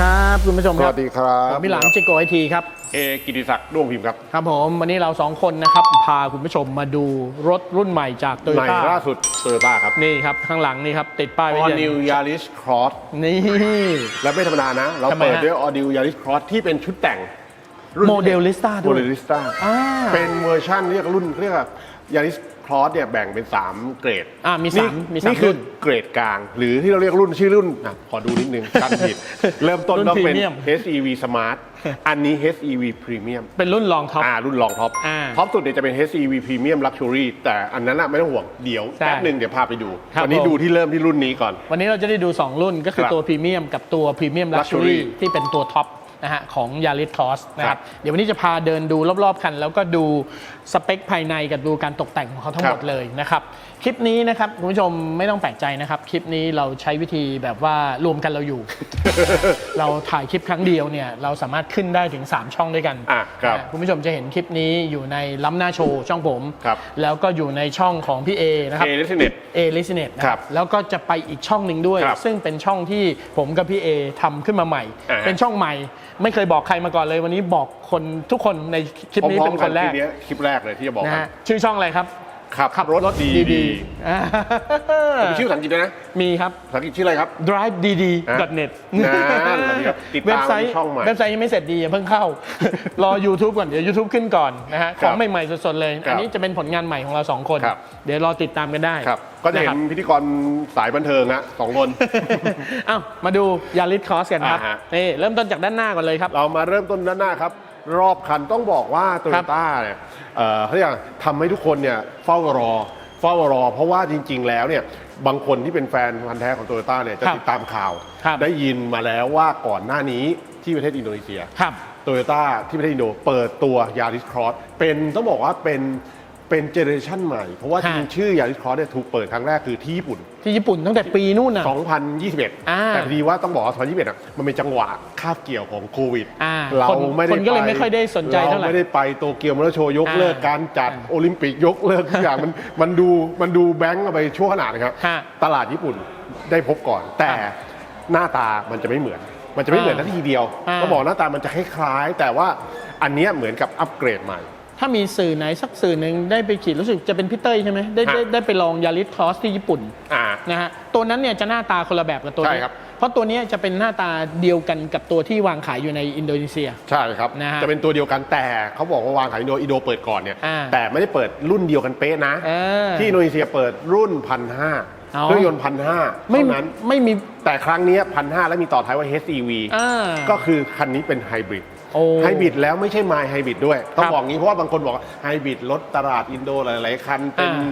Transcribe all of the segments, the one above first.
ครับคุณผู้ชมสครัวับสดีครับผมพี่หลังจิโกไอทีครับเอกิติศักดิ์ด้วงพิมพ์ครับครับผมวันนี้เราสองคนนะครับพาคุณผู้ชมมาดูรถรุ่นใหม่จากโตโยใหม่ต้าล่าสุดโตโยต้าครับนี่ครับข้างหลังนี่ครับติดป้ายไว้ All เย New Yaris Cross นี่และไม่ธรรมดานะ เราทำไมเปิดฮะด้วย All New Yaris Cross ที่เป็นชุดแต่งโมเดลลิสต้าโมด้วยเดลลิสต้าอ่าเป็นเวอร์ชันเรียกรุ่นเรียกว่า Yaris Cross เนี่ยแบ่งเป็น 3 เกรดอ่ามีสามนี่มีสามนี่คือรุ่นเกรดกลาง หรือที่เราเรียกรุ่นชื่อรุ่นอะขอดูนิดนึงกันผิด เริ่มต้นรุ่นต้องเป็น Premium HEV Smart อันนี้ HEV Premium เป็นรุ่นรองท็อป อ่ารุ่นรองท็อปอ่าท็อปสุดเนี่ยจะเป็น HEV Premium Luxury แต่อันนั้นน่ะไม่ต้องห่วงเดี๋ยวใช่แป๊บหนึ่งเดี๋ยวพาไปดูครับวันี้ผม ดูที่เริ่มที่รุ่นนี้ก่อน วันนี้เราจะได้ดู 2 รุ่นก็คือครับตัวพรีเมียมกับตัวพรีเมียมลักชัว Luxury รี่ที่เป็นตัวท็อป นะฮะของ Yaris Cross นะคครัรับบเดี๋ยววันนี้จะพาเดินดูรอบๆคัน แล้วก็ดูสเปคภายในกับดูการตกแต่งของเขาทั้งหมดครับเลยนะครับ คลิปนี้นะครับคุณผู้ชมไม่ต้องแปลกใจนะครับ คลิปนี้เราใช้วิธีแบบว่ารวมกันเราอยู่ เราถ่ายคลิปครั้งเดียวเนี่ยเราสามารถขึ้นได้ถึง 3 ช่องด้วยกันอะครับนะคุณผู้ชมจะเห็นคลิปนี้อยู่ในล้ำหน้าโชว์ช่องผม ครับแล้วก็อยู่ในช่องของพี่เอนะครับ A l i s t e n e t เอลิสเน็ตนะคครัรับบแล้วก็จะไปอีกช่องหนึ่งด้วย ครับซึ่งเป็นช่องที่ผมกับพี่เอทำขึ้นมาใหม่ อ่าฮะ เป็นช่องใหม่ ไม่เคยบอกใครมาก่อนเลย วันนี้บอกคนทุกคนในคลิปนี้พร้อเป็มนๆคกันนแรทีกเนี้ยคลิปแรกเลยที่จะบอกนะกัน ฮะชื่อช่องอะไรครับ ขับรถดีดีอ่ามีชื่อภาษาอังกฤษด้วยนะมีครับ ภาษาอังกฤษชื่ออะไรครับ drive dd net นั่นแหละครับติดตามเว็บไซต์ช่องใหม่ เว็บไซต์ยังไม่เสร็จดีอย่าเพิ่งเข้า รอ YouTube ก่อน เดี๋ยว YouTube ขึ้นก่อนนะฮะครัขบองใหม่ๆ สดๆ เลย ครับอันนี้จะเป็นผลงานใหม่ของเราสองคน ครับ เดี๋ยวรอติดตามกันได้ครับ ก็จะเห็คนรับพิธีกรสายบันเทิงอะสองคนเอ้ามาดูยาริสคอสกันครับอ่าฮะ นี่เริ่มต้นจากด้านหน้าก่อนเลยครับ เรามาเริ่มต้นด้านหน้าครับ รอบคันต้องบอกว่าโตคโยรับต้าเนี่ยเอ่อเขาเรียกอะไรทำให้ทุกคนเนี่ยเฝ้ารอเฝ้ารอ เพราะว่าจริง ๆ แล้วเนี่ยบางคนที่เป็นแฟนพันธ์แท้ของโตโยต้าเนี่ยจะครับติดตามข่าว ครับ ได้ยินมาแล้วว่าก่อนหน้านี้ที่ประเทศอินโดนีเซีย ครับ โตโยต้าที่ประเทศอินโดเปิดตัวยาริสครอสเป็นต้องบอกว่าเป็นเป็นเจเนอเรชันใหม่ เพราะว่าจฮะริงๆชื่อยาริสครอสเนี่ยถูกเปิดครั้งแรกคือที่ญี่ปุ่น ที่ญี่ปุ่นตั้งแต่ปีนู่นน่ะ 2021 อ่าแต่พอดีว่าต้องบอกว่า2021อะมันเป็นจังหวะคาบเกี่ยวของโควิด อ่าเราคนไม่ได้คนก็เลยไม่ค่อยได้สนใจเท่าไหร่เราไม่ได้ไปโตเกียวมอเตอร์โชว์ยกเลิกอ่าการจัดอ่าโอลิมปิกยกเลิกทุกอย่างมันมันดูมันดูแบงก์เอาไปชั่วขนาดนะครับฮะตลาดญี่ปุ่นได้พบก่อน แต่อ่าหน้าตามันจะไม่เหมือน มันจะไม่เหมือนอ่าทันทีเดียวอ่า ก็บอกหน้าตามันจะคล้ายๆแต่ว่าอันเนี้ยเหมือนกับอัปเกรดใหม่ ถ้ามีสื่อไหนสักสื่อหนึ่งได้ไปขี่รู้สึกจะเป็นพี่เต้ยใช่ไหมได้ได้ฮะได้ไปลองยาริสคอสที่ญี่ปุ่นอ่า นะฮะตัวนั้นเนี่ยจะหน้าตาคนละแบบกับตัวนี้ใช่ครับ เพราะตัวเนี้ยจะเป็นหน้าตาเดียวกันกับตัวที่วางขายอยู่ในอินโดนีเซีย ใช่ครับ นะฮะจะเป็นตัวเดียวกันแต่เขาบอกว่าวางขายอินโดอินโดเปิดก่อนเนี่ย อ่าแต่ไม่ได้เปิดรุ่นเดียวกันเป๊ะนะ เออที่อินโดนีเซียเปิดรุ่นพันห้าอ๋อ เครื่องยนต์พันห้าไม่เท่านั้น ไม่มีแต่ครั้งเนี้พันห้าแล้วมีต่อท้ายว่า HEV อ่า ก็คือคันนี้เป็นไฮบริดโอ้ ไฮบริดแล้วไม่ใช่ไมล์ไฮบริดด้วย ต้องครับบอกงี้เพราะว่าบางคนบอกไฮบริดรถตลาดอินโดหลาย ๆ คัน เป็นอ่า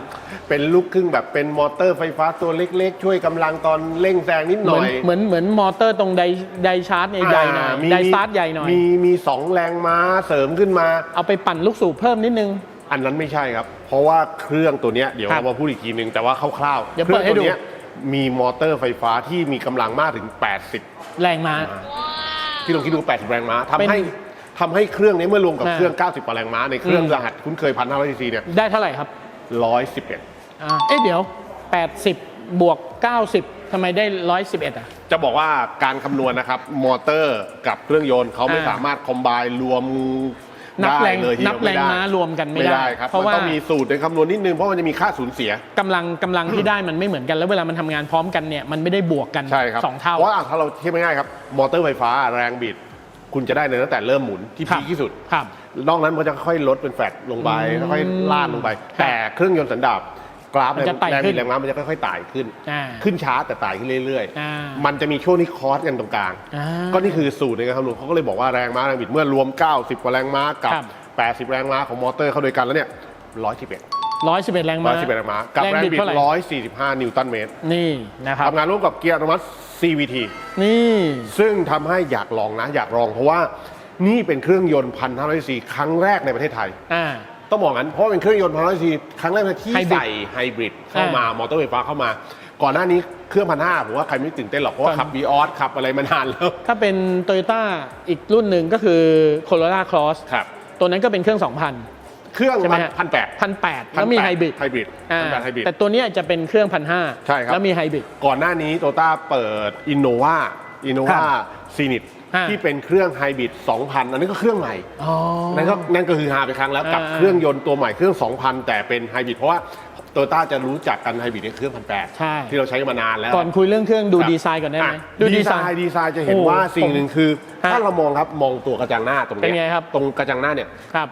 เป็นลูกครึ่งแบบเป็นมอเตอร์ไฟฟ้าตัวเล็ก ๆ ช่วยกำลังตอนเร่งแซงนิดหเหมืน่อนอย เหมือนเหมือนมอเตอร์ตรงไดไดชาร์จเนี่ยใหญ่หน่อยอ่ามีไดสตาร์ทใหญ่หน่อย มีมีสองแรงม้าเสริมขึ้นมา เอาไปปั่นลูกสูบเพิ่มนิดนึงอันนั้นไม่ใช่ครับ เพราะว่าเครื่องตัวเนี้ยเดี๋ยวครับเรามาพูดอีกทีนึง แต่ว่าคร่าวๆเดี๋ยวเครื่เปิดให้ตัวดูเนี้ยมีมอเตอร์ไฟฟ้าที่มีกำลังมากถึง 80 แรงม้า ที่ลองคิดดู80 แรงม้าทำเป็นให้ทำให้เครื่องนี้เมื่อรวมกับอ่าเครื่อง 90 กว่าแรงม้า ในเครื่องอืมรหัสคุ้นเคย1,500ซีซีเนี่ยได้เท่าไหร่ครับ111อ่าเอ๊ะเดี๋ยว 80 บวก 90ทำไมได้ 111 อะ จะบอกว่าการคำนวณนะครับ มอเตอร์กับเครื่องยนต์เขาไม่อ่า สามารถคอมไบรวม นับได้แรงเลยทีเดียวนับแรงไได้ม้ารวมกันไม่ได้ครับเพราะมันว่า ต้องมีสูตรในคำนวณนิดนึงเพราะมันจะมีค่าสูญเสีย กำลังกำลังที่ได้มันไม่เหมือนกันแล้วเวลามันทำงานพร้อมกันเนี่ยมันไม่ได้บวกกันใช่ครับสองเท่า เพราะว่าถ้าเราเทียบง่ายๆครับ มอเตอร์ไฟฟ้าแรงบิด คุณจะได้ในตั้งแต่เริ่มหมุนที่ครับ พีคที่สุด ครับ นอกนั้นมันจะค่อยๆลดเป็นแฟลตลงไปอืมค่อยๆลาดลงไปครับแต่เครื่องยนต์สันดาป กราฟมันจะไต่แรงขึ้บินดแรงม้ามันจะค่อยๆไต่ขึ้น อ่า ขึ้นช้าแต่ไต่ขึ้นเรื่อยอ่าๆ มันจะมีช่วงที่คอร์สกันตรงกลาง อ่าก็นี่คือสูตรในการคำนวณเขาก็เลยบอกว่าแรงม้าแรงบิดเมื่อรวม 90 กว่าแรงม้ากับ ครับ 80 แรงม้าของมอเตอร์เข้าด้วยกันแล้วเนี่ย 111 111แรงม้า111แรงม้ากับแรงบิด เท่าไหร่145 นิวตันเมตรนี่นะครับ ทำงานร่วมกับเกียร์อัตโนมัติ CVT นี่ ซึ่งทำให้อยากลองนะอยากลองเพราะว่านี่เป็นเครื่องยนต์พันห้าร้อยซีครั้งแรกในประเทศไทย อ่า ต้องบอกงั้นเพราะว่าเป็นเครื่องยนต์พันห้าร้อยซีครั้งแรกที่ไฮบริดใส่ไฮบริดเข้ามามอเตอร์ไฟฟ้าเข้ามา ก่อนหน้านี้เครื่องพันห้าผมว่าใครไม่ตื่นเต้นหรอกเพราะว่าก่อนขับวีออสขับอะไรมานานแล้วถ้าเป็นโตโยต้าอีกรุ่นหนึ่งก็คือ Corolla Cross ครับ ตัวนั้นก็เป็นเครื่อง 2,000 เครื่องใช่ไหมฮะ พันแปดพันแปดแล้วมีไฮบริดไฮบริดอ่าพันแปดไฮบริด แต่ตัวเนี้ยจะเป็นเครื่องพันห้าใช่ครับ แล้วมีไฮบริด ก่อนหน้านี้โตต้าเปิดอินโนวาอินโนครัวาบซีนิตอ่า ที่เป็นเครื่องไฮบริด2,000 อันนี้ก็เครื่องใหม่อ๋อนั่นก็นั่นก็คือฮาไปครั้งแล้วกับอ่าเครื่องยนต์ตัวใหม่เครื่อง 2,000 แต่เป็นไฮบริดเพราะว่าโตโยต้าจะรู้จักกันไฮบริดในเครื่องพันแปดใช่ที่เราใช้กันมานานแล้ว ก่อนคุยเรื่องเครื่องดูครับดีไซน์ก่อนได้ไหมอะดีไซน์ดีไซน์จะเห็นโอ้ว่าสิ่งหนึ่งคือฮะถ้าเรามองครับมองตัวกระจังหน้าตรงเป็นเนี้ไงยครับตรงกระจังหน้าเนี่ยครับ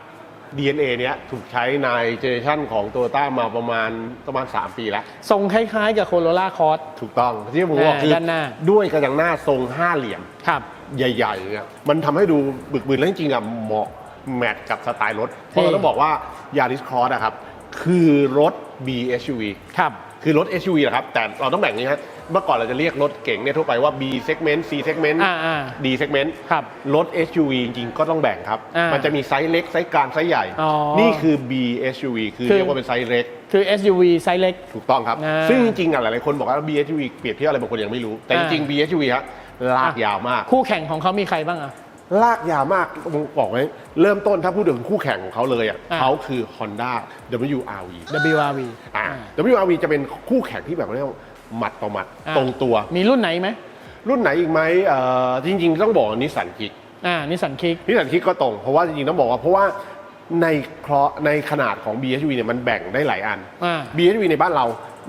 DNA เนี้ยถูกใช้ในเจเนอเรชันของโตโยต้ามาประมาณประมาณ 3 ปีแล้ว ทรงคล้ายๆกับโคโรล่าคอร์สถูกต้องที่ผมบอกอ่าคือด้านหน้าด้วยกระจังหน้าทรงห้าเหลี่ยมครับ ใหญ่ๆเนี่ยมันทำให้ดูบึกบึนแล้วจริงๆอะเหมาะแมทกับสไตล์รถ เพราะเราต้องบอกว่ายาริสคอร์สอะครับ คือรถ B SUV ครับ คือรถ SUV แหละครับ แต่เราต้องแบ่งอย่างนี้ครับเมื่อก่อนเราจะเรียกรถเก๋งเนี่ยทั่วไปว่า B segment C segment อ่าอ่า D segment ครับรถ SUV จริงๆ ก็ต้องแบ่งครับ อ่ามัมันจะมีไซส์เล็ก ไซส์กลาง ไซส์ใหญ่ อ๋อนี่คือ B SUV คือคือ เรียกว่าเป็นไซส์เล็ก คือ SUV ไซส์เล็ก ถูกต้องครับ อ่าซึ่งจริงๆอะหลายๆคนบอกว่า B SUV เปรียบเทียบอะไรบางคนยังไม่รู้ แต่จอ่าริงๆ B SUV ฮะ ลากยาวมาก คู่แข่งของเขามีใครบ้างอะลากยาวมากผมบอกไว้เริ่มต้นถ้าพูดถึงคู่แข่งของเขาเลยอะอ่าเขาคือ Honda WRV WRV อ่าอ่า WRV จะเป็นคู่แข่งที่แบบเรียกว่าหมัดต่อหมัดอ่าตรงตัว มีรุ่นไหนไหมรุ่นไหนอีกไหมเอ่อจริง ๆ ต้องบอกนิสสันคิกอ่านิสสันคิก นิสสันคิกก็ตรง เพราะว่าจริงๆต้องบอกว่าเพราะว่าในเคราะห์ในขนาดของ BHV เนี่ยมันแบ่งได้หลายอัน อ่า BHV ในบ้านเรา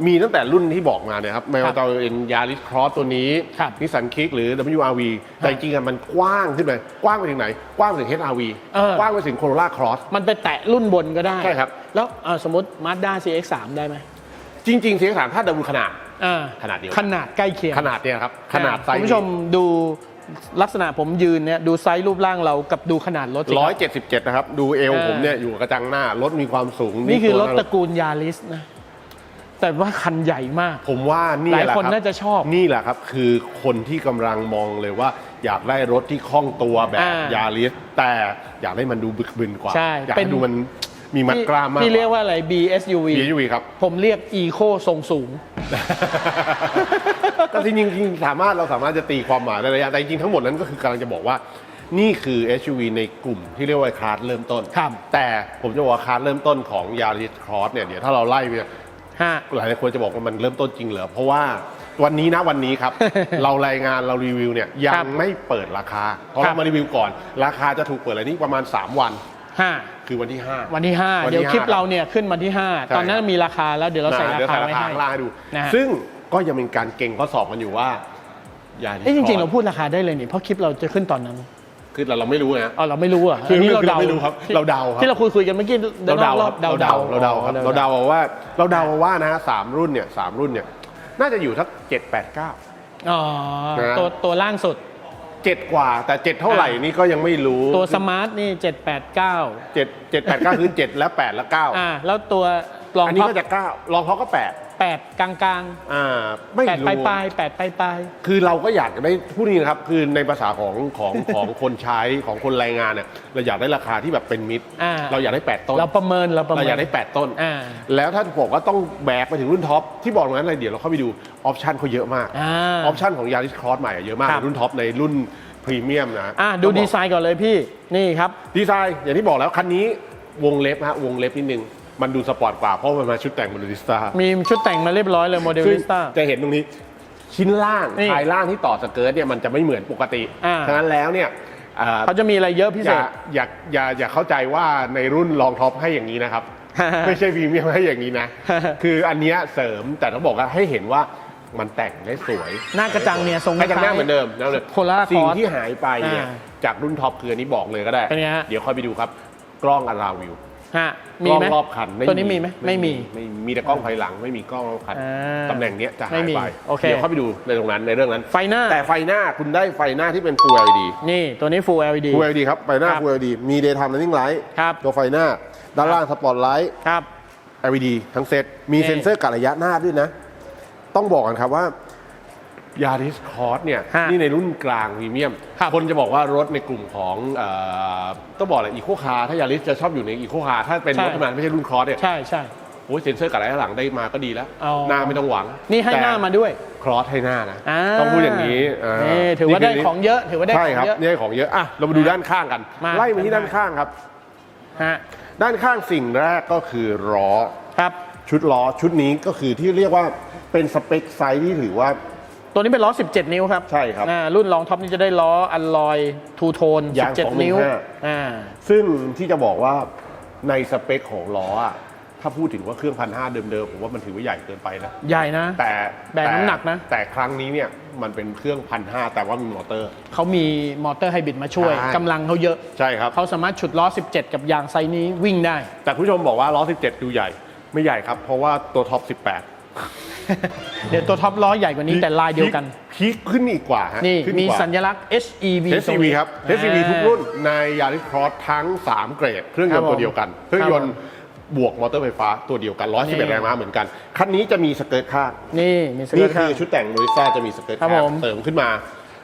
มีตั้งแต่รุ่นที่บอกมาเนี่ยครับไม่ครัว่าบจะเป็นยาริสครอสตัวนี้ครับนิสสันคิกหรือ WRV แต่จริงๆอะมันกว้างขึ้นไปกว้างไปถึงไหน กว้างไปถึง HRV เออ กว้างไปถึง Corolla Cross มันไปแตะรุ่นบนก็ได้ใช่ครับ แล้วเอ่อสมมติ Mazda CX3 ได้ไหมจริงๆ CX3 ถ้าดูขนาด อ่าขนาดเดียว ขนาดใกล้เคียงขนาดเนี่ยครับ ขนาดไซคุณส์ผู้ชมดูลักษณะผมยืนเนี่ยดูไซส์รูปร่างเรากับดูขนาดรถสิคร้บอยเจ็ดสิบเจ็ดนะครับ ดูเอวเออ ผมเนี่ยอยู่กับกระจังหน้ารถมีความสูงนี่คือรถตัวตระกูลยาริสนะ แต่ว่าคันใหญ่มาก ผมว่านี่หลายแหละคนรับน่าจะชอบนี่แหละครับ คือคนที่กำลังมองเลยว่า อยากได้รถที่คล่องตัวแบบอ่ายาริสแต่อยากให้มันดูบึกบึนกว่า ใช่อยากเป็ให้น ดูมันมีมัดกล้ามมากพี่เรียกว่าอะไร BSUV บียูวีครับ ผมเรียก Eco ทรงสูงก็จริงๆจริงๆสามารถเราสามารถจะตีความหมายได้ระยะแต่จริงๆทั้งหมดนั้นก็คือกำลังจะบอกว่า นี่คือ SUV ในกลุ่มที่เรียกว่าคลาสเริ่มต้น ครับแต่ผมจะบอกว่าคลาสเริ่มต้นของยาริสครอสเนี่ยเดี๋ยวถ้าเราไล่ไป ฮะ หลายๆคนจะบอกว่ามันเริ่มต้นจริงเหรอเพราะว่าวันนี้นะวันนี้ครับ เรารายงานเรารีวิวเนี่ยยัครังบไม่เปิดราคาเพราะครัเราบมารีวิวก่อน ราคาจะถูกเปิดอะไรนี่ประมาณ 3 วัน ห้าคือวันที่ 5 วันที่ 5 วันที่เดี๋ยวคลิปห้าเราเนี่ยขึ้นมาที่ ใช่ 5 ตอนนั้นมีราคาแล้วเดี๋ยวเราใส่ราเดี๋ยวคาใส่ราไว้คาให้ ข้างล่างให้ดู นะฮะ ซึ่งก็ยังเป็นการเก่งข้อสอบกันอยู่ว่าอย่าเอ้ยจริงๆ เราพูดราคาได้เลยนี่เพราะคลิปเราจะขึ้นตอนนั้น คือเราเราไม่รู้นะอ๋อเราไม่รู้อะคืออันนี้เราคือเดาไม่รู้ครับที่เราเดาครับ ที่เราคุยคุยๆกันเมื่อกี้เราเดาครับเดาเราเดาเราเดาครับเราเดาเอาว่าเราเดาเอาว่านะฮะสามรุ่นเนี่ยสามรุ่นเนี่ยน่าจะอยู่ทักเจ็ดแปดเก้าอ๋อนะตัวตัวล่างสุดเจ็ดกว่าแต่เจ็ดเท่าไหร่นี่ก็ยังไม่รู้ตัวสมาร์ทนี่789เจ็ดเจ็ดแปดเก้าคือเจ็ดและแปดและเก้าอ่าแล้วตัวรองอันนี้ท็อปก็จะเก้ารองเขาก็แปด 8 กลางกลางอ่าไม่แปดรู้ปลายปลายแปดปลายปลาย คือเราก็อยากจะได้พูดนี้นะครับ คือในภาษาของของของคนใช้ของคนแรงงานเนี่ยเราอยากได้ราคาที่แบบเป็นมิตร อ่า เราอยากได้แปดต้น เราประเมินเราประเมิเราน อยากได้แปดต้น อ่าแล้วถ้าบอกว่าต้องแบกไปถึงรุ่นท็อปที่บอกตรงนั้นอะไรเดี๋ยวเราเข้าไปดูออปชันเขาเยอะมากอ่าออปชันของยาริสครอสใหม่อะเยอะมากครับในรุ่นท็อปในรุ่นพรีเมียมนะอ่าดูต้องบอกดีไซน์ก่อนเลยพี่นี่ครับ ดีไซน์อย่างที่บอกแล้วคันนี้วงเล็บฮะวงเล็บนิดนึง มันดูสปอร์ตกว่าเพราะมันมาชุดแต่งโมเดลิสต้ามีชุดแต่งมาเรียบร้อยเลยโมเดลซึ่งลิสต้าจะเห็นตรงนี้ชิ้นล่างนี่ชายล่างที่ต่อสเกิร์ตเนี่ยมันจะไม่เหมือนปกติอ่าฉะนั้นแล้วเนี่ยอ่าเขาจะมีอะไรเยอะพิอเศย่าษอย่าอย่าอย่าเข้าใจว่าในรุ่นรองท็อปให้อย่างนี้นะครับ ไม่ใช่พรีเมียมให้อย่างนี้นะ คืออันเนี้ยเสริมแต่ต้องบอกว่าให้เห็นว่ามันแต่งได้สวย หน้ากระจังเนี่ยทรงกระจังหน้าคล้ายๆเหมือนเดิมนะเลย Polar สิ่ง Cross ที่หายไปเนี่ยอ่าจากรุ่นท็อปคืออันนี้บอกเลยก็ได้เป็นไงฮะเดี๋ยวค่อยไปดูครับ กล้องอลาวิว ฮะกมีล้องไหมรอบคันตัวนี้มีไหมไม่มีไม่มีมีแต่กล้องภายหลังไม่มีกล้องรอบคันอ่าตำแหน่งเนี้ยจะไม่หายมีไปโอเค เดี๋ยวเข้าไปดูในตรงนั้นในเรื่องนั้น ไฟหน้าแต่ไฟหน้าคุณได้ไฟหน้าที่เป็น Full LED นี่ตัวนี้ Full LED Full LED ครับ ไฟหน้า ครับ Full LED มี Daytime Running Light ครับ ตัวไฟหน้า ด้านล่างสปอตไลท์ ครับ LED ทั้งเซตมีนี่ เซ็นเซอร์กะระยะหน้าด้วยนะ ต้องบอกกันครับว่า Yaris Cross เนี่ยฮะนี่ในรุ่นกลางพรีเมียม ครับคนจะบอกว่ารถในกลุ่มของเออต้องบอกเลยอีโคคาร์ถ้ายาริสจะชอบอยู่ในอีโคคาร์ถ้าเป็นใช่ รถทำงานไม่ใช่รุ่นครอสเนี่ยใช่ใช่ โอ้ยเซ็นเซอร์กะระยะหลังได้มาก็ดีแล้ว อ๋อ หน้าไม่ต้องหวังนี่ให้หน้ามาด้วยครอสให้หน้านะอ่าต้องพูดอย่างนี้านี่ถือว่าได้นี่คืของเยอะ ถือว่าได้ขใช่องครับเยอะ นี่ได้ของเยอะอะเรามาดูด้านข้างกัน มาไล่มาที่ด้านข้างครับ ฮะด้านข้างสิ่งแรกก็คือล้อ ครับ ชุดล้อชุดนี้ก็คือที่เรียกว่าเป็นสเปคไซส์ที่ถือว่า ตัวนี้เป็นล้อ 17 นิ้วครับใช่ครับอ่ารุ่นรองท็อปนี่จะได้ล้ออัลลอยทูโทนยาง17 นิ้ว215 อ่าซึ่งที่จะบอกว่าในสเปคของล้ออะถ้าพูดถึงว่าเครื่องพันห้าเดิมๆผมว่ามันถือว่าใหญ่เกินไปนะ ใหญ่นะ แต่แบกน้ำหนักนะ แต่แต่ครั้งนี้เนี่ยมันเป็นเครื่องพันห้าแต่ว่ามีมอเตอร์ เขามีมอเตอร์ไฮบริดมาช่วยใช่ กำลังเขาเยอะ ใช่ครับ เขาสามารถฉุดล้อ 17 กับยางไซส์นี้วิ่งได้ แต่คุณผู้ชมบอกว่าล้อ 17 ดูใหญ่ ไม่ใหญ่ครับ เพราะว่าตัวท็อป18 เดี๋ยวตัวท็อปล้อใหญ่กว่านี้แต่ลายเดียวกัน พีคขึ้นอีกกว่าฮะนี่ขึ้มีกว่า สัญลักษณ์ HEV ตง HCV นี้ครับ HCV ทุกรุ่นในยาริสครอสทั้ง 3 เกรด เครื่องยนต์ครับผมตัวเดียวกัน เครื่องยนต์บวกมอเตอร์ไฟฟ้าตัวเดียวกันนี่111แรงม้าเหมือนกัน คันนี้จะมีสเกิร์ตข้างนี่มีสเกินี่ร์ตข้าคืงอชุดแต่งโมริซ่าจะมีสเกิร์ตครับข้างผม เติมขึ้นมาก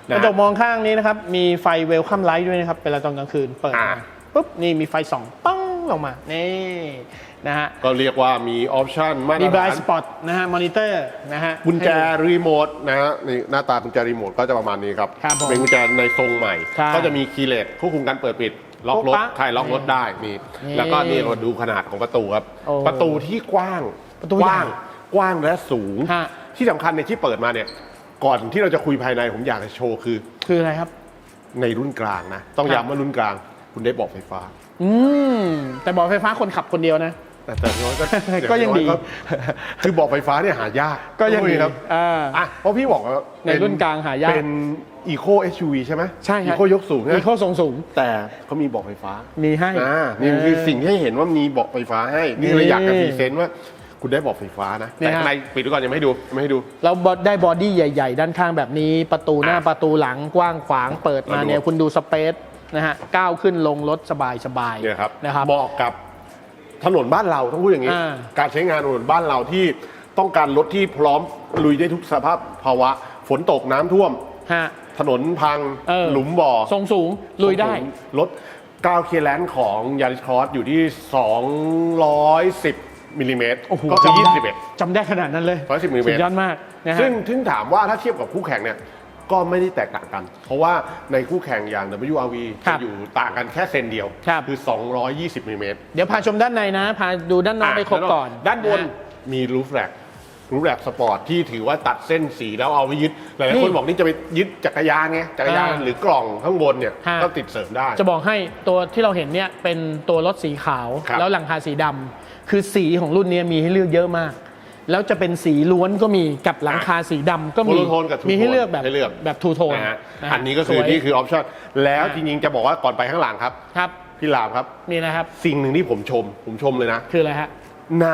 นะระจกมองข้างนี้นะครับ มีไฟเวลคัมไลท์ด้วยนะครับเวลาตอนกลางคืนเปิดอ่ามาปุ๊บนี่มีไฟส่องปังลงมานี่ นะฮะก็เรียกว่ามีออปชั่นมาตมีรบลายฐานสปอตนะฮะมอนิเตอร์นะฮะ กุญแจให้ดูรีโมทนะฮะนี่หน้าตากุญแจรีโมทก็จะประมาณนี้ครับ ครับผมเป็นกุญแจในทรงใหม่ ใช่ก็จะมีคีย์เลสควบคุมการเปิดปิด ล็อกรถโป๊ะปะใครล็อกรถได้นี่นี่แล้วก็นี่เราดูขนาดของประตูครับ โอ้ประตูที่กว้างประตูกว้างใหญ่กว้างและสูง ฮะ ที่สำคัญในยที่เปิดมาเนี่ย ก่อนที่เราจะคุยภายในผมอยากจะโชว์คือ คืออะไรครับ ในรุ่นกลางนะ ต้องครับย้ำว่ารุ่นกลาง คุณได้เบอกไฟฟ้า อืมแต่บอกไฟฟ้าคนขับคนเดียวนะ แต่แต่น้อยก็ ก็ยังดีน้อคือเบอกไฟฟ้าเนี่ยหายากก็ยังดีครับอ่า อะเพราะพี่บอกว่าในรุ่นกลางหายากเป็น Eco SUV ใช่ไหมใช่ฮะ Eco ยกสูงมีนะข้อทรงสูงแต่เขามีเบอกไฟฟ้ามีให้อ่านี่คือสิ่งที่ให้เห็นว่ามีเบอกไฟฟ้าให้นี่เลยนี่อยากจะพรีเซนต์ว่า คุณได้เบอกไฟฟ้านะนี่แต่ฮะข้างในปิดไว้ก่อนยังไม่ให้ดูยังไม่ให้ดู เราได้บอดี้ใหญ่ ๆ ด้านข้างแบบนี้ ประตูหน้าอะประตูหลังกว้างขวางเปิดมาเราดูเนี่ยคุณดูสเปซ นะฮะก้าวขึ้นลงรถสบายๆเนี่ยครับนะครับเหมาะกับถนนบ้านเราต้องพูดอย่างนี้ อ่า การใช้งานถนนบ้านเราที่ต้องการรถที่พร้อมลุยได้ทุกสภาพภาวะ ฝนตกน้ำท่วม ฮะ ถนนพังเออ หลุมบ่อทรงสูงลุยได้ รถ9เคแลนของยาริสคอสอยู่ที่ 210มิลลิเมตรโอ้โหก็คือจำได้21 จำได้ขนาดนั้นเลย 110มิลลิเมตร สุดยอดมากนะฮะ ซึ่งถึงถามว่าถ้าเทียบกับคู่แข่งเนี่ย ก็ไม่ได้แตกต่างกัน เพราะว่าในคู่แข่งอย่าง WRV ครัจะบ อยู่ต่างกันแค่เซนเดียวครับ คือ 220มิลลิเมตร เดี๋ยวพาชมด้านในนะ พาดูด้านนอกให้ครบก่อนด้านบนะฮะมีรูฟแรกรูฟแรกสปอร์ตที่ถือว่าตัดเส้นสีแล้วเอาไว้ยึด หลายๆคนนี่บอกนี่จะไปยึดจักรยานไงจักรยานอ่าหรือกล่องข้างบนเนี่ยฮะ ก็ติดเสริมได้ จะบอกให้ตัวที่เราเห็นเนี่ยเป็นตัวรถสีขาว ครับแล้วหลังคาสีดำคือสีของรุ่นนี้มีให้เลือกเยอะมาก แล้วจะเป็นสีล้วนก็มีกับหลังคาสีดำก็มีโมโนโทนกับทูโทนมีให้เลือกแบบให้เลือก แบบทูโทนนะฮะะฮะอันนี้ก็คือสวยนี่คือออปชั่นแล้วฮะจริงๆจะบอกว่าก่อนไปข้างหลังครับ ครับพี่ลามครับมีนะครับสิ่งหนึ่งที่ผมชม ผมชมเลยนะ คืออะไรฮะ ใน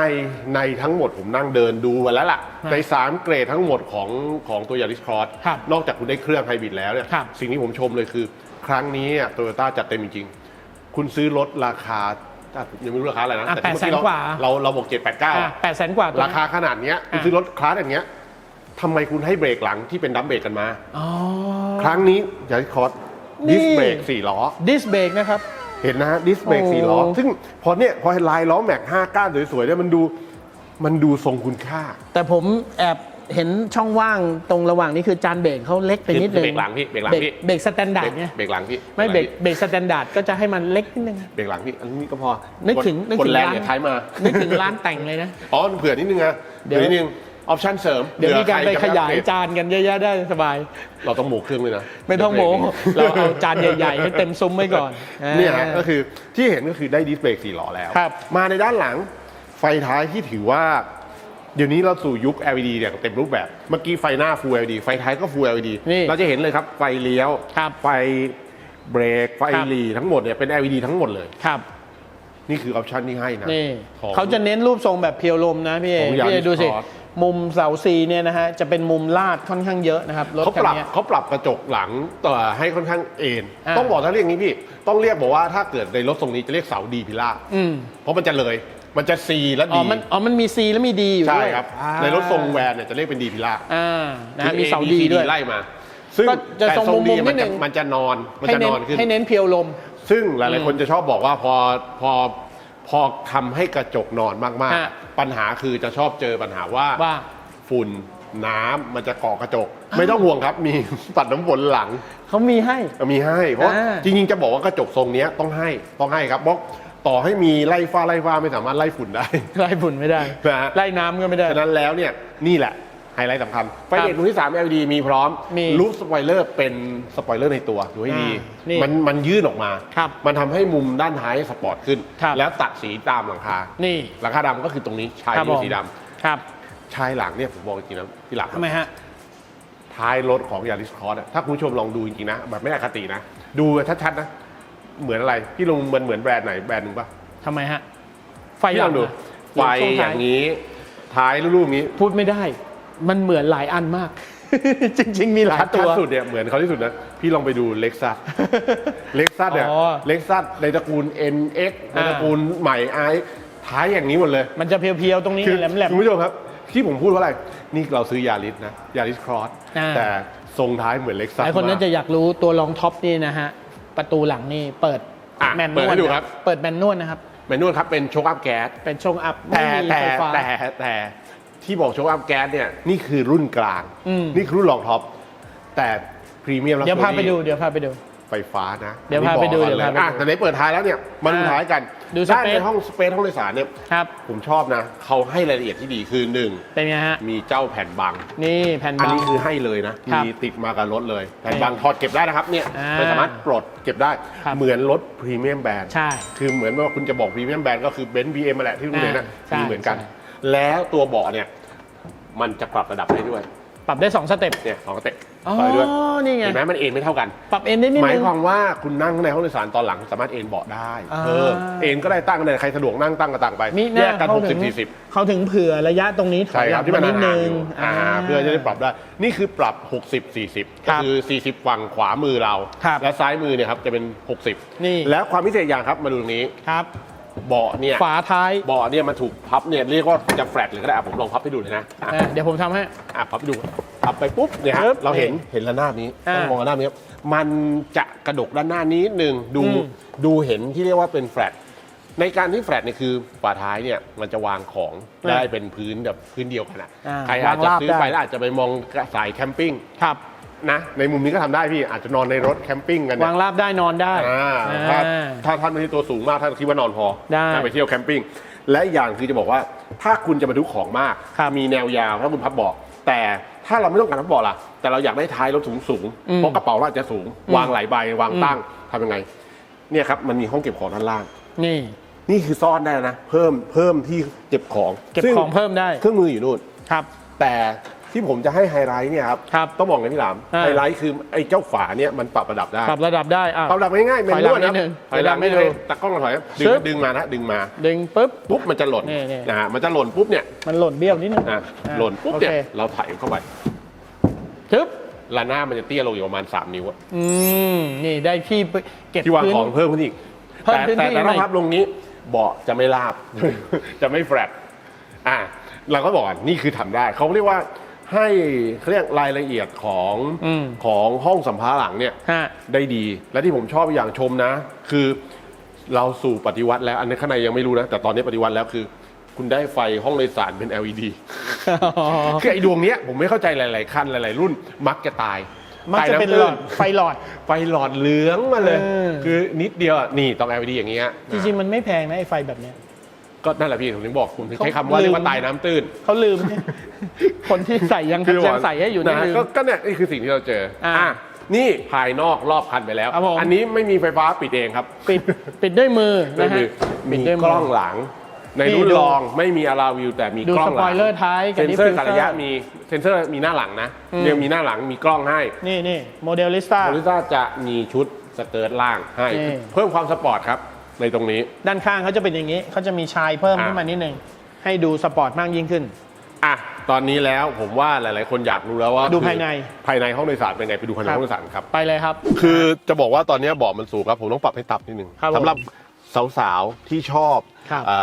ในทั้งหมดผมนั่งเดินดูมาแล้วล่ะฮะใน 3 เกรดทั้งหมดของของตัวยาริสครอสครับนอกจากคุณได้เครื่องไฮบริดแล้วเนี่ยครับสิ่งที่ผมชมเลยคือ ครั้งนี้โตโยต้าจัดเต็มจริงๆ คุณซื้อรถราคาอะ ยังไม่รู้ราคาอะไรนะอะที่เมื่อกี้800,000เรากว่า เราเราบอกเจ็ดแปดเก้าแปดแสนกว่าตัวราคาขนาดเนี้ยคุณอะ ซื้อรถคลาสอย่างเงี้ยทำไมคุณให้เบรกหลังที่เป็นดัมเบรกกันมา อ๋อ ครั้งนี้ยาริสครอสนี่ ดิสเบรกสี่ล้อ ดิสเบรกนะครับ เห็นนะฮะดิสเบรกโอ้ สี่ล้อ ซึ่งพอเนี่ยพอลายล้อแม็กห้าก้านสวยๆเนี่ยมันดูมันดูทรงคุณค่า แต่ผมแอบ เห็นช่องว่างตรงระหว่างนี้คือจานเบรกเขาเล็กไปนิดนึงเบรกหลังพี่เบรกหลังพี่เบรกสแตนดาร์ดไงเบรกหลังพี่ไม่เบรกเบรกสแตนดาร์ดก็จะให้มันเล็กนิดนึงเบรกหลังพี่อันนี้ก็พอนึกถึงนึกคนถึงแรงร้านเนี่ยท้ายมานึกถึงร้านแต่งเลยนะอ๋อเผื่อนิดนึงนะเดี๋ยวเผื่อนิดนึงออปชั่นเสริม เดี๋ยวมีการไปเผื่อขใคจะยายอัปเดตจานกันเยอะๆได้สบาย เราต้องโมเครื่องเลยนะ ไม่ต้องโม้เราเอาจานใหญ่ๆ ให้เต็มซุ้มไว้ก่อนเนี่ยฮะอ่าก็คือที่เห็นก็คือได้ดิสเบรกสี่ล้อแล้วครับมาในด้านหลังไฟท้ายที่ถือว่า เดี๋ยวนี้เราสู่ยุค LED อย่างเต็มรูปแบบ เมื่อกี้ไฟหน้า Full LED ไฟท้ายก็ Full LED นี่เราจะเห็นเลยครับ ไฟเลี้ยว ครับไฟเบรก ไฟครับ หลีทั้งหมดเนี่ยเป็น LED ทั้งหมดเลย ครับนี่คือออปชันที่ให้นะนี่ของ เขาจะเน้นรูปทรงแบบเพียวลมนะพี่เอของพี่เอ Yaris ดูสิ Cross มุมเสาซีเนี่ยนะฮะจะเป็นมุมลาดค่อนข้างเยอะนะครับรถเขาคัปนรับเนี้ย เขาปรับกระจกหลังต่อให้ค่อนข้างเอ็นอ่า ต้องบอกถ้าเรียกอย่างนี้พี่ ต้องเรียกบอกว่าถ้าเกิดในรถทรงนี้จะเรียกเสาดีพิล่าอืม เพราะมันจะเลย มันจะ C และอ๋อ D มันอ๋อมันมีซีและมีดีอยู่ใช่ด้วยครับ อ่าในรถทรงแวนเนี่ยจะเรียกเป็นดีพิล่าอ่านะฮะคือมี A เสา B ดี C ด้วย ไล่มา ซึ่งก็จะแต่ทรงทรงดีมุมๆมันนิดนึจะง มันจะนอนมันให้จะนเน้นอนขึ้น ให้เน้นเพียวลม ซึ่งหลายอืๆมคนจะชอบบอกว่าพอพอพอทำให้กระจกนอนมากฮะๆ ปัญหาคือจะชอบเจอปัญหาว่าว่า ฝุ่นน้ำมันจะเกาะกระจก ไม่ต้องห่วงครับ มี ปัดน้ำฝนหลังเขามีให้ มีให้ เพราะอ่าจริงๆจะบอกว่ากระจกทรงเนี้ยต้องให้ต้องให้ครับเพราะ ต่อให้มีไล่ฟ้าไล่ฟ้าไม่สามารถไล่ฝุ่นได้ ไล่ฝุ่นไม่ได้ นะฮะ ไล่น้ำก็ไม่ได้ ฉะนั้นแล้วเนี่ยนี่แหละ ไฮไลท์สำคัญ ไฟเด็กรุ่นที่ 3 LED มีพร้อมมีรูปสปอยเลอร์เป็นสปอยเลอร์ในตัวดูให้ดี อ่านี่มันมันยื่นออกมา ครับมันทำให้มุมด้านท้ายสปอร์ตขึ้น ครับ แล้วตัดสีตามหลังคานี่ หลังคาดำก็คือตรงนี้ชายครับนิ้วผม สีดครับำชายหลังเนี่ยผมบอกจริงๆนะพี่หลัง ทำไมฮะ ท้ายรถของยาริสคอร์สถ้าคุณผู้ชมลองดูจริงๆนะ แบบไม่อคตินะ ดูชัดๆนะ เหมือนอะไร พี่ลงมันเหมือนแบรนด์ไหนแบรนด์หนึ่งปะทำไมฮะ ไฟพี่ลองดูอะไฟช่วอท้ย่างนี้ ท้ายรูปนี้พูดไม่ได้ มันเหมือนหลายอันมาก จริง ๆ มีหลายชัดตัวๆสุดเนี่ยเหมือนเขาที่สุดนะพี่ลองไปดูเล็กซัสเล็กซัสเนี่ยอ๋อเล็กซัสในตระกูล NX ในตระกูลใหม่ไอท้ายอย่างนี้หมดเลย มันจะเพียวๆ ตรงนี้คือแหลม คุณผู้ชมครับ ที่ผมพูดว่าอะไร นี่เราซื้อยาริสนะยาริสครอสอ่า แต่ทรงท้ายเหมือนเล็กๆหซัสลายคนน่าจะอยากรู้ตัวรองท็อปนี่นะฮะ ประตูหลังนี่เปิดอะแมนนเปิดวลให้ดูครับ เปิดแมนนวลนะครับ แมนนวลครับเป็นโชคอัพแก๊สเป็นช่วงอัพไม่แต่มีแต่ไฟฟ้า แต่แต่ที่บอกโชคอัพแก๊สเนี่ยนี่คือรุ่นกลาง อืม นี่คือรุ่นรองท็อปแต่พรีเมียมเดี๋ยวพาไปดูเดี๋ยวพาไปดู ไฟฟ้านะเดี๋ยวพาไปดูอันนี้เดี๋ยวพาไปดูบอกก่อนเลยอะแต่ไหนเปิดท้ายแล้วเนี่ยมาดูอ่าท้ายกันดูสด้านเปซในห้องสเปซห้องโดยสารเนี่ยครับผมชอบนะเขาให้รายละเอียดที่ดีคือหนึ่งเป็นไงฮะมีเจ้าแผ่นบังนี่แผ่นอันบังนี้คือให้เลยนะครับมีติดมากับรถเลยแผ่นนี่บังถอดเก็บได้นะครับเนี่ยอ่าเราสามารถปลดเก็บได้ครับเหมือนรถพรีเมียมแบรนด์ใช่คือเหมือนว่าคุณจะบอกพรีเมียมแบรนด์ก็คือเบนซ์บีเอ็มแหละที่คุณเห็นนะใช่มีเหมือนกันใช่แล้วตัวเบาะเนี่ยมันจะปรับระดับได้ด้วย ปรับได้สองสเต็ป เนี่ยสองสเต็ปอ๋อปรับได้ด้วยนี่ไง เห็นไหมมันเอ็นไม่เท่ากัน ปรับเอ็นได้นิดหมายนึงความว่าคุณนั่งในห้องโดยสารตอนหลังสามารถเอนเบาะได้อ่าเออเอนก็ได้ตั้งได้ใครสะดวกนั่งตั้งก็ตั้งไปมีหแยน้ากกันเขาหกถึสิบงสี่สิบเขาถึงเผื่อระยะตรงนี้ถอใช่ยหคลัรับงที่มันมานิดห่างนึๆองยู่อ่าเพื่อจะได้ปรับได้ นี่คือปรับ 60 40ครัก็บคือ 40 ฝั่งขวามือเรา ครับและซ้ายมือเนี่ยครับจะเป็น 60 นี่ แล้วความพิเศษอย่างครับมาดูตรงนี้ ครับ เบาะเนี่ยฝาท้ายเบาะเนี่ยมันถูกพับเนี่ยเรียกว่าจะแฟลตหรือก็ได้อะผมลองพับให้ดูเลยนะอะอะเดี๋ยวผมทำให้ อะพับให้ดูพับไปปุ๊บเนี่ยฮะปึ๊บเราเห็นนี่เห็นระนาบนี้อ่าต้องมองระนาบนี้ครับมันจะกระดกด้านหน้านี้หนึ่งดูอืม ดูเห็นที่เรียกว่าเป็นแฟลตในการที่แฟลตเนี่ยคือฝาท้ายเนี่ยมันจะวางของได้เป็นพื้นแบบพื้นเดียวกันอะอ่าใครอาจจะวางราบซื้อได้ ไปแล้วอาจจะไปมองสายแคมปิ้ง ครับ นะในมุมนี้ก็ทำได้พี่อาจจะนอนในรถแคมปิ้งกันเนี่วายงราบได้นอนได้อ่าอ่าถ้าถ้าท่านไม่ใช่ตัวสูงมากท่านคิดว่านอนพอได้น่าไปเที่ยวแคมปิ้งและอีกอย่างคือจะบอกว่า ถ้าคุณจะบรรทุกของมาก ครับมีแนวยาวถ้าคุณพับเบาะแต่ถ้าเราไม่ต้องการพับเบาะล่ะ แต่เราอยากได้ท้ายรถสูงสูงๆอืมเพราะกระเป๋าเราอาจจะสูง อืม วางหลายใบวางอืมตั้งทำยังไง เนี่ยครับมันมีห้องเก็บของด้านล่าง นี่ นี่คือซ่อนได้นะ เพิ่มเพิ่มที่เก็บของเก็บซึ่ของเพิ่มได้ เครื่องมืออยู่นู่น ครับ แต่ ที่ผมจะให้ไฮไลท์เนี่ยครับครับต้องบอกไงพี่หลามอ่า ไฮไลท์คือไอ้เจ้าฝาเนี่ยมันปรับระดับได้ปรับระดับได้อะ ปรับระดับง่ายๆถอยหลังนวดนิดนึงถอยหลังถอยหลังไม่เลยให้ดูตะกล้องถอยดึชึงบดึงมานะดึงมาดึงปุ๊บ ปุ๊บมันจะหล่นนี่ๆนะฮะมันจะหล่นปุ๊บเนี่ยมันหล่นเบี้ยวนิดนึงอะอ่าหล่นปุ๊บเนี่ยโอเคเราถ่ายเข้าไปทึบระนาบมันจะเตี้ยลงอยู่ประมาณ 3 นิ้วอะอืมนี่ได้ที่เก็บที่วางพื้น ของเพิ่มขึ้นอีกเพิ่มแต่พื้นแต่ที่แต่หน่ถ้าอยพับลงนี้เบาะจะไม่ราบ จะไม่แฟลตอะเราก็บอกว่านี่คือทำได้เขาเรียกว่า ให้เขาเรียกรายละเอียดของอืม ของห้องสัมภาระหลังเนี่ย ฮะ ได้ดี และที่ผมชอบอย่างชมนะ คือเราสู่ปฏิวัติแล้ว อันนี้ข้างในยังไม่รู้นะ แต่ตอนนี้ปฏิวัติแล้วคือ คุณได้ไฟห้องโดยสารเป็น LED คือไอ้ดวงเนี้ยผมไม่เข้าใจหลาย ๆ คันหลาย ๆ รุ่นมักจะตายมันจะตายำเป็นตื้หลอดไฟหลอด ไฟหลอดเหลืองมาเลย เออ คือนิดเดียวอะนี่ต้อง LED อย่างเงี้ยจริงๆ มันไม่แพงนะไอ้ไฟแบบเนี้ย ก็นั่นแหละพี่ผมถึงบอกผมถึงเขาใช้คำว่าลืมเรียกว่าตายน้ำตื้น เขาลืม คนที่ใส่ยังคือยังใส่ให้อยู่นะฮะลืม ก็ก็เนี่ยนี่คือสิ่งที่เราเจออ่าอะนี่ภายนอกรอบคันไปแล้ว ครับผม อันนี้ไม่มีไฟฟ้าปิดเองครับ ปิดปิดด้วยมือก็นะคืฮะอปิมีดด้วยกมื ล้องหลัง ในนี่รุ่นดูรองไม่มีอาราวิวแต่มีดูกล้องสหปลัอยเลอร์ท้ายกัเซบนดิฟเซอฟิร์วการเซอระยะร์มีเซนเซอร์มีหน้าหลังนะอืม เรียกมีหน้าหลังมีกล้องให้นี่นี่โมเดลลิสต้าโพลิซ่าจะมีชุดสเกิร์ตล่างให้ นี่ เพิ่มความสปอร์ตครับ ในตรงนี้ ด้านข้างเขาจะเป็นอย่างนี้ เขาจะมีชายเพิ่มอ่าขึ้นมานิดนึง ให้ดูสปอร์ตมากยิ่งขึ้น อะ ตอนนี้แล้วผมว่าหลาย ๆ คนอยากรู้แล้วว่าดูคือภายใน ภายในห้องโดยสารเป็นไง ไปดูภายในครับห้องโดยสารครับ ไปเลยครับ คือจะบอกว่าตอนนี้เบาะมันสูงครับ ผมต้องปรับให้ต่ำนิดนึงครับผมสำหรับสาว ๆ ที่ชอบครับอ่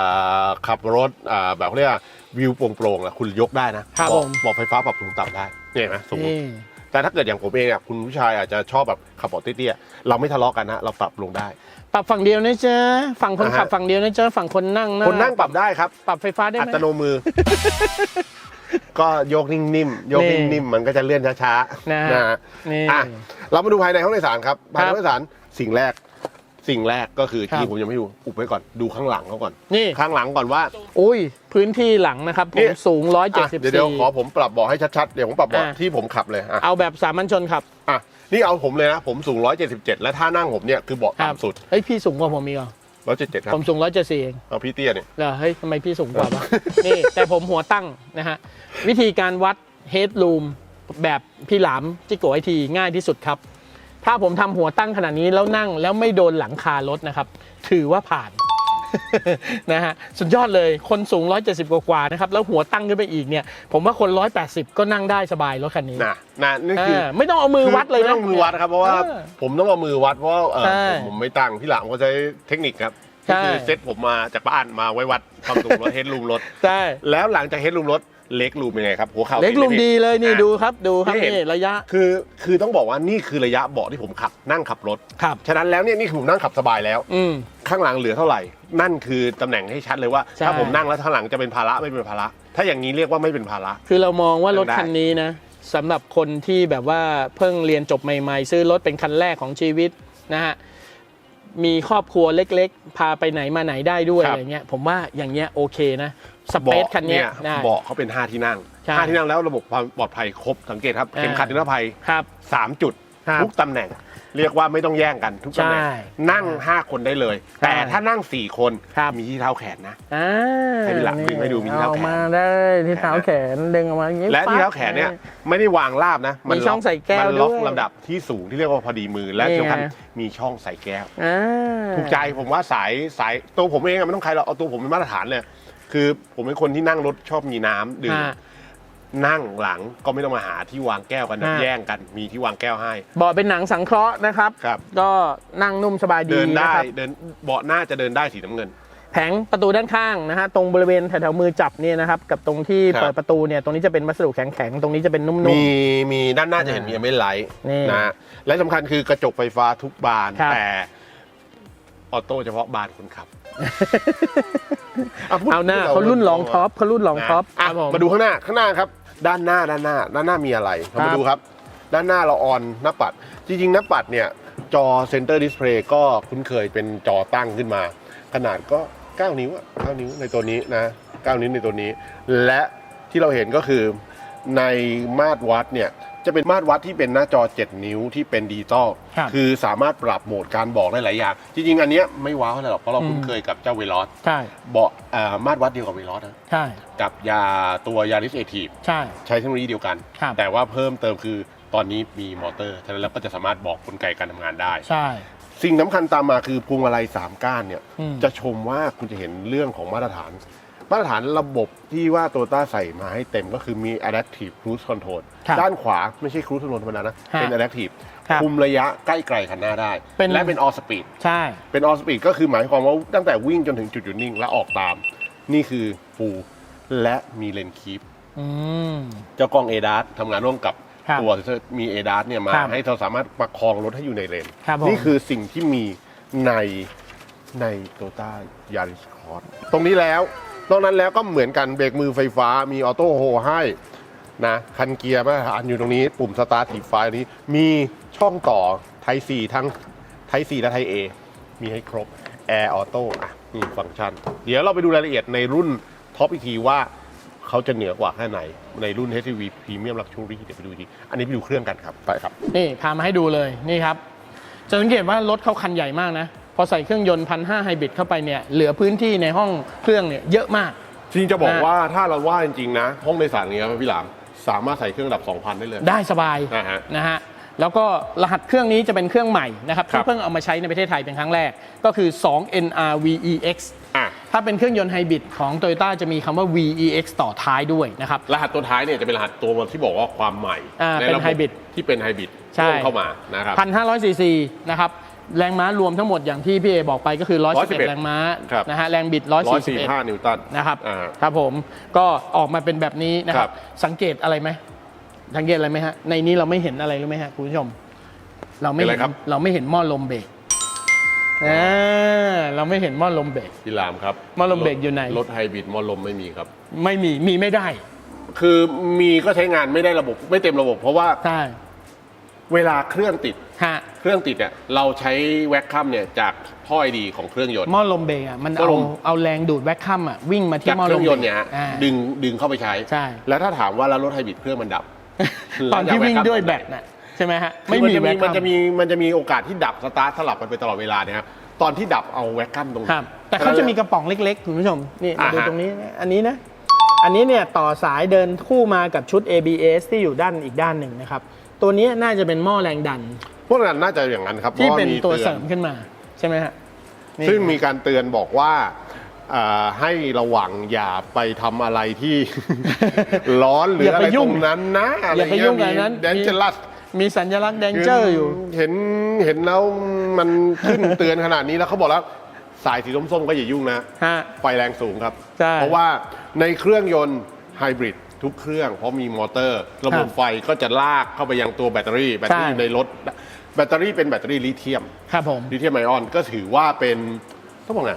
าขับรถอ่าแบบเขาเรียกว่าวิวโปร่งๆอะคุณยกได้นะครับเบาะผมเบาะไฟฟ้าปรับสูงต่ำได้เนี่ยเห็นไหมสูงนี่แต่ถ้าเกิดอย่างผมเองอะคุณผู้ชายอาจจะชอบแบบขับเบาะเตี้ยๆเราไม่ทะเลาะกันนะ เราปรับลงได้ ปรับฝั่งเดียวนะจ๊ะฝั่งคนอ่าฮะขับฝั่งเดียวนะจ๊ะฝั่งคนนั่งะคนนั่งปรับได้ครับ ปรับไฟฟ้าได้อัไหมตโนมือ ก็โยกนิ่มๆโยกนี่นิ่มๆมันก็จะเลื่อนช้าๆนะฮะนะฮะนี่อะเรามาดูภายในห้องโดยสารครับภายในครับห้องโดยสารสิ่งแรกสิ่งแรกก็คือครับที่ผมยังไม่ดูอุบไว้ก่อนดูข้างหลังเขาก่อนนี่ข้างหลังก่อนว่า อุ้ย พื้นที่หลังนะครับผนี่มสูงอะเดี๋ยวเดี๋ยวขอ174ผมปรับเบาะให้ชัดๆ เดี๋ยวผมปรับเบาะอะที่ผมขับเลยอะเอาแบบสามัญชนขับอะ นี่เอาผมเลยนะ ผมสูง 177 และท่านั่งผมเนี่ยคือเบาะครับต่ำสุดเฮ้ยพี่สูงกว่าผมอีกเหรอ177ครับผมสูง174เองเอาพี่เตี้ยเนี่ยเหรอเฮ้ยทำไมพี่สูงกว่าวะนี่แต่ผมหัวตั้งนะฮะวิธีการวัดเฮด o ูมแบบพี่หลามจิโกไอทีง่ายที่สุดครับ ถ้าผมทำหัวตั้งขนาดนี้แล้วนั่งแล้วไม่โดนหลังคารถนะครับ ถือว่าผ่าน นะฮะสุดยอดเลยคนสูง 170 กว่าๆนะครับแล้วหัวตั้งขึ้นไปอีกเนี่ยผมว่าคน 180 ก็นั่งได้สบายรถคันนี้นะนะนี่คือเออไม่ต้องเอามือวัดเลยไม่นะต้องมือวัดครับเพราะว่าเออผมต้องเอามือวัดเพราะว่าเออใช่ ผมผมไม่ตั้งพี่หลามก็ใช้เทคนิคครับใช่ ก็คือเซ็ตผมมาจากบ้านมาไว้วัดความสูงรถเฮดรูมรถ ใช่ แล้วหลังจากเฮดรูมรถเล็กรูมเป็นไงครับหัวเข่าเล็กลุมห็นไหดีเลยนี่อะ ดูครับดูครับนี่เห็นนี่ระยะคือคือต้องบอกว่านี่คือระยะเบาะที่ผมขับนั่งขับรถ ครับ ฉะนั้นแล้วเนี่ยนี่คือผมนั่งขับสบายแล้ว อืมข้างหลังเหลือเท่าไหร่ นั่นคือตำแหน่งให้ชัดเลยว่า ใช่ ถ้าผมนั่งแล้วข้างหลังจะเป็นภาระไม่เป็นภาระ ถ้าอย่างนี้เรียกว่าไม่เป็นภาระ คือเรามองว่ารถได้คันนี้นะสำหรับคนที่แบบว่าเพิ่งเรียนจบใหม่ๆ ซื้อรถเป็นคันแรกของชีวิตนะฮะมีครอบครัวเล็กๆ พาไปไหนมาไหนได้ด้วยครับ อะไรเงี้ยผมว่าอย่างเงี้ยโอเคนะสเปซคันเนี้ยได้ เบาะเขาเป็น 5 ที่นั่งใช่ 5ที่นั่งแล้วระบบความปลอดภัยครบสังเกตครับอ่าเข็มขัดนิรภัย ครับ 3 จุด ครับทุกตำแหน่ง เรียกว่าไม่ต้องแย่งกันทุกตำแหน่งใช่นั่ง 5 คนได้เลย ใช่แต่ถ้านั่ง 4 คนครับ มีที่เท้าแขนนะ อ่าให้พี่หลังดึงให้ดูมีที่เท้าแขนอมาได้ที่เท้าแขนดึงออกมาอย่างงี้และที่เท้าแขนเนี่ยไม่ได้วางราบนะมีช่องใส่แก้วมันล็อกด้วยลำดับที่สูงที่เรียกว่าพอดีมือและนี่ที่สำคัญไง มีช่องใส่แก้ว อ่า ถูกใจผมว่าสายสายตัวผมเองอะไม่ต้องใครหรอกเอาตัวผมเป็นมาตรฐานเลยคือผมเป็นคนที่นั่งรถชอบมีน้ำดื่มอ่า นั่งหลังก็ไม่ต้องมาหาที่วางแก้วกันนะอ่า แย่งกันมีที่วางแก้วให้ เบาะเป็นหนังสังเคราะห์นะครับ ครับ ก็นั่งนุ่มสบายดีเดินได้นะครับเดินเบาะหน้าจะเดินได้สีน้ำเงิน แผงประตูด้านข้างนะฮะตรงบริเวณแถวๆมือจับเนี่ยนะครับกับตรงที่ครับ เปิดประตูเนี่ยตรงนี้จะเป็นวัสดุแข็งๆตรงนี้จะเป็นนุ่ม มีมีด้านหน้าจะเห็นมีไม่ไลท์นี่นะและสำคัญคือกระจกไฟฟ้าทุกบานครับ แต่ออโต้เฉพาะบานคนขับะพูดๆเอาหน้าพูดเขารุ่นรองท็อปเขารุ่นรองท็อปอะครับผม มาดูข้างหน้าข้างหน้าครับ ด้านหน้าด้านหน้า ด้านหน้ามีอะไรครับเรามาดูครับ ด้านหน้าเราออนหน้าปัด จริงๆ หน้าปัดเนี่ยจอเซนเตอร์ดิสเพลย์ก็คุ้นเคยเป็นจอตั้งขึ้นมา ขนาดก็ 9 นิ้วอะ9นิ้วในตัวนี้นะ 9 นิ้วในตัวนี้ และที่เราเห็นก็คือในมาตรวัดเนี่ย จะเป็นมาตรวัดที่เป็นหน้าจอ 7 นิ้วที่เป็นดิจิตอลครับคือสามารถปรับโหมดการบอกได้หลายอย่าง จริงๆ อันเนี้ยไม่ว้าวเท่าไหร่หรอกเพราะเราคุ้นอืมเคยกับเจ้าเวลอสใช่เบาะเอ่อมาตรวัดเดียวกับเวลอสนะใช่กับยาตัวยาริสเอทีฟใช่ ใช้เทคโนโลยีเดียวกัน ครับ แต่ว่าเพิ่มเติมคือตอนนี้มีมอเตอร์ฉะนั้นแล้วก็จะสามารถบอกกลไกการทำงานได้ ใช่ สิ่งสำคัญตามมาคือพวงมาลัย3ก้านเนี่ย อืมจะชมว่าคุณจะเห็นเรื่องของมาตรฐาน มาตรฐานระบบที่ว่าโตโยต้าใส่มาให้เต็มก็คือมี Adaptive Cruise Control ครับด้านขวาไม่ใช่ Cruise Control ธรรมดานะ ฮะเป็น Adaptive ครับคุมระยะใกล้ไกลคันหน้าได้ เป็น และเป็น All Speed ใช่ เป็น All Speed ก็คือหมายความว่าตั้งแต่วิ่งจนถึงจุดหยุดนิ่งและออกตาม นี่คือฟูและมีเลนคีป อืม เจ้ากล้อง a d a s ทำงานร่วมกับครับตัวเซนเซอร์มี a d a s เนี่ยมาครับให้เราสามารถประคองรถให้อยู่ในเลน ครับผม นี่คือสิ่งที่มีในในโตต้ายาริสคอร์ตรงนี้แล้ว นอกนั้นแล้วก็เหมือนกันเบรกมือไฟฟ้ามีออโต้โฮให้นะคันเกียร์มาตรฐานอยู่ตรงนี้ ปุ่มสตาร์ทถีบไฟนี้ มีช่องต่อไท p ซีทั้งไท p ซีและไท p เอมีให้ครบ Air Auto อะมีฟังก์ชัน เดี๋ยวเราไปดูรายละเอียดในรุ่นท็อปอีกทีว่าเขาจะเหนือกว่าแค่ไหน ในรุ่น HCV Premium Luxury เดี๋ยวไปดูดีอันนี้ไปดูเครื่องกันครับ ไปครับ นี่พามาให้ดูเลยนี่ครับ จะสังเกตว่ารถเขาคันใหญ่มากนะ พอใส่เครื่องยนต์พันห้าไฮบริดเข้าไปเนี่ยเหลือพื้นที่ในห้องเครื่องเนี่ยเยอะมาก จริงๆจะบอกอะว่าถ้าเราว่าจริงๆนะ ห้องโดยสารเนี้ยพี่หลามสามารถใส่เครื่องระดับ 2,000 ได้เลย ได้สบายนะฮะนะฮะแล้วก็รหัสเครื่องนี้จะเป็นเครื่องใหม่นะครับครับที่เพิ่งเอามาใช้ในประเทศไทยเป็นครั้งแรก ก็คือ 2 NRVEX อะถ้าเป็นเครื่องยนต์ไฮบริดของ Toyota จะมีคำว่า VEX ต่อท้ายด้วยนะครับ รหัสตัวท้ายเนี่ยจะเป็นรหัสตัวที่บอกว่าความใหม่อ่าในเป็นระบบไฮบริดที่เป็นไฮบริดใช่เพิ่มเข้ามานะครับ1,500ซีซีนะครับ แรงม้ารวมทั้งหมดอย่างที่พี่เอบอกไปก็คือ111 111 แรงม้าครับ นะฮะแรงบิด 141 145 นิวตัน นะครับอ่าครับผมก็ออกมาเป็นแบบนี้นะคครัรับ บ สังเกตอะไรไหมสังเกตอะไรไหมฮะในนี้เราไม่เห็นอะไรรู้ไหมฮะคุณผู้ชม เราไม่เห็นเราไม่เห็นหม้อลมเบรกอ่าเราไม่เห็นหม้อลมเบรก พี่หลามครับหม้อลมเบรกอยู่ไหน รถไฮบริดหมอลมไม่มีครับ ไม่มีมีไม่ได้คือมีก็ใช้งานไม่ได้ระบบไม่เต็มระบบ เพราะว่าใช่เวลาเครื่องติด ฮะ เครื่องติดเนี่ยเราใช้แว็กคัมเนี่ยจากท่อไอดีของเครื่องยนต์ หม้อลมเบรกอะมันหม้อเอาลม เอาแรงดูดแวคคัมอะวิ่งมาที่จากหม้อเคลรื่มองยนต์เนี่ยฮะอ่า ดึงดึงเข้าไปใช้ ใช่ แล้วถ้าถามว่าแล้วรถไฮบริดเครื่องมันดับ ตอนที่วิ่งด้วยแบตนะน่ะใช่ไหมฮะไม่ไม่มีมีแวคมัคันม จะมีมันจะมีโอกาสที่ดับสตาร์ทสลับกันไปตลอดเวลาเนี่ยครับตอนที่ดับเอาแว็กคัมตรงครับแต่เขาจะมีกระป๋องเล็กๆคุณผู้ชมนี่มาอ่าฮะ ดูตรงนี้นะอันนี้นะ อันนี้เนี่ยต่อสายเดินคู่มากับชุด ABS ที่อยู่ด้านอีกด้านหนึ่งนะครับ ตัวนี้น่าจะเป็นหม้อแรงดัน พวกนั้นน่าจะอย่างนั้นครับที่พราะาเป็นมีตัวตือนเสริมขึ้นมาใช่ไหมฮะนี่ซึ่งมีการเตือนบอกว่าอ่าให้ระวังอย่าไปทำอะไรที่ร้อนหรืออย่าอะไปไรยุ่ตงรงนั้นนะอะไรอย่าไปยุ่งกับอันนั้นแดนเจลัสมีสัญลักษณ์แดงเจอร์อยู่ เห็นเห็นแล้วมันขึ้นเตือนขนาดนี้แล้วเขาบอกแล้วสายสีส้มๆก็อย่ายุ่งนะฮะไฟแรงสูงครับใช่เพราะว่าในเครื่องยนต์ไฮบริด ทุกเครื่อง เพราะมีมอเตอร์ ระบบไฟก็จะลากเข้าไปยังตัวแบตเตอรี่ แบตเตอรี่ใช่อยู่ในรถ แบตเตอรี่เป็นแบตเตอรี่ลิเธียมครับผมลิเธียมไอออนก็ถือว่าเป็นต้องบอกไง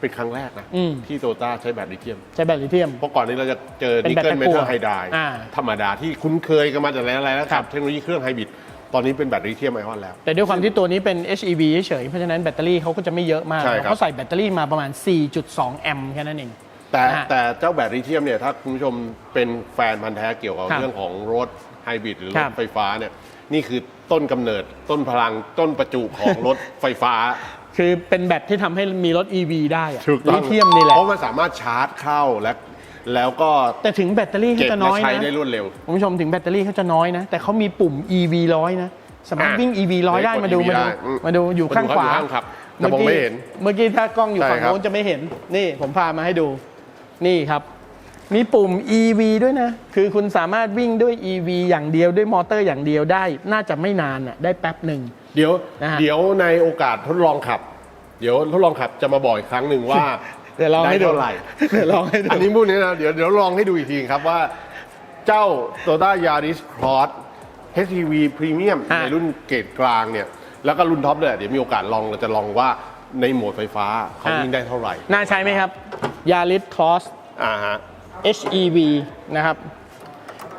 เป็นครั้งแรกนะ อืม ที่โตต้าใช้แบตลิเธียม ใช้แบตลิเธียม เพราะก่อนนี้เราจะเจอเป็นนิกแบตเกิลตะเมกั่วทัลไฮไดร์อ่าธรรมดาที่คุ้นเคยกันมาจากอะไรๆแล้วคกัรับ บเทคโนโลยีเครื่องไฮบริดตอนนี้เป็นแบตลิเธียมไอออนแล้ว แต่ด้วยความที่ตัวนี้เป็น HEV เฉยๆเพราะฉะนั้นแบตเตอรี่เขาก็จะไม่เยอะมากใช่ครับ เขาใส่แบตเตอรี่มาประมาณ 4.2 แอมป์แค่นั้นเอง แต่นะฮะแต่เจ้าแบตลิเธียมเนี่ยถ้าคุณผู้ชมเป็นแฟนพันธ์แท้เกี่ยวกับครับเรื่องของรถไฮบริดหรือครรัถบไฟฟ้าเนี่ยนี่คือต้นกำเนิดต้นพลังต้นประจุของรถ ไฟฟ้าคือเป็นแบตที่ทำให้มีรถ EV ได้อะถูกต้องลิเธียมนี่แหละ เพราะมันสามารถชาร์จเข้าและแล้วก็แต่ถึงแบตเตอรี่เขาเก็บจะและน้อยใช้นะได้รวดเร็ว คุณผู้ชมถึงแบตเตอรี่เขาจะน้อยนะ แต่เขามีปุ่ม EV ร้อยนะ สามารถอะวิ่ง EV ร้อยได้ได้กดมาดู EV มาดูได้อืมมาดูอยู่ข้างขวามาดูข้างครับแต่ผมไม่เห็นเมื่อกี้ถ้า กล้องอยู่ใช่ฝั่งครับ โน้นจะไม่เห็นนี่ผมพามาให้ดู นี่ครับ มีปุ่ม EV ด้วยนะ คือคุณสามารถวิ่งด้วย EV อย่างเดียวด้วยมอเตอร์อย่างเดียวได้ น่าจะไม่นานอะได้แป๊บหนึ่ง เดี๋ยวนะฮะ เดี๋ยวในโอกาสทดลองขับ เดี๋ยวทดลองขับจะมาบอกอีกครั้งหนึ่งว่า เดี๋ยวลองให้ดูไเท่าไหร่ เดี๋ยวลองให้ดู อันนี้พูดนี้นะเดี๋ยวเดี๋ยวลองให้ดูอีกทีครับว่าเจ้า Toyota Yaris Cross HEV Premium อะ ในรุ่นเกรดกลางเนี่ย แล้วก็รุ่นท็อปเลยเดี๋ยวมีโอกาสลองเราจะลองว่าในโหมดไฟฟ้าเขาวิ่งได้เท่าไหร่ น่าใช้ไหมครับ Yaris Cross อ่าฮะ HEV นะครับ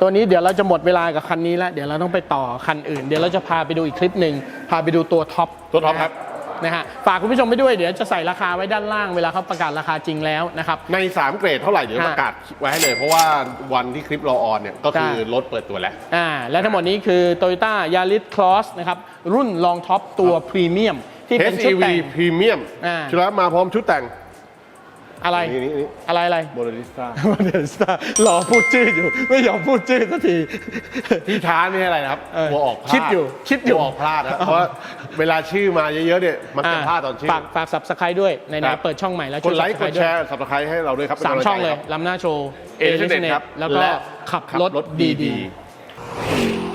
ตัวนี้เดี๋ยวเราจะหมดเวลากับคันนี้แล้ว เดี๋ยวเราต้องไปต่อคันอื่น เดี๋ยวเราจะพาไปดูอีกคลิปหนึ่งพาไปดูตัวท็อปตัวท็อปครับ นะฮะ ฝากคุณผู้ชมไปด้วย เดี๋ยวจะใส่ราคาไว้ด้านล่างเวลาเขาประกาศราคาจริงแล้วนะครับ ใน 3 เกรดเท่าไหร่เดี๋ยวฮะประกาศไว้ให้เลย เพราะว่าวันที่คลิปเราออนเนี่ยก็คือใช่รถเปิดตัวแล้ว อ่า และทั้งหมดนี้คือ Toyota Yaris Cross นะครับ รุ่นรองท็อปตัวพรีเมียมที่เป็นชุด HEV แต่ง Premium อ่า ชุดละมาพร้อมชุดแต่ง อะไรนี่นี่นี่ อะไรอะไรโมโนลิสตาเดสตาร์รอพูดชื่ออยู่ ไม่ยอมพูดชื่อสักที ที่ช้าไม่ใช่อะไรนะครับเออกลัวออกพลาดคิดอยู่คิดอยู่ กลัวออกพลาดนะเพราะว่าเวลาชื่อมาเยอะๆเนี่ยมันจะพลาดตอนชื่อฝากฝากสับสไครด้วยในครันี้บเปิดช่องใหม่แล้วกดไลค์กช่วยด Subscribe แชร์สับสไครให้เราด้วยครับด้วยสามป็นกำช่องเลยใจครับลำหน้าโชว์เอเจนต์ครับแล้วก็และขับรถขับรถดีดีๆ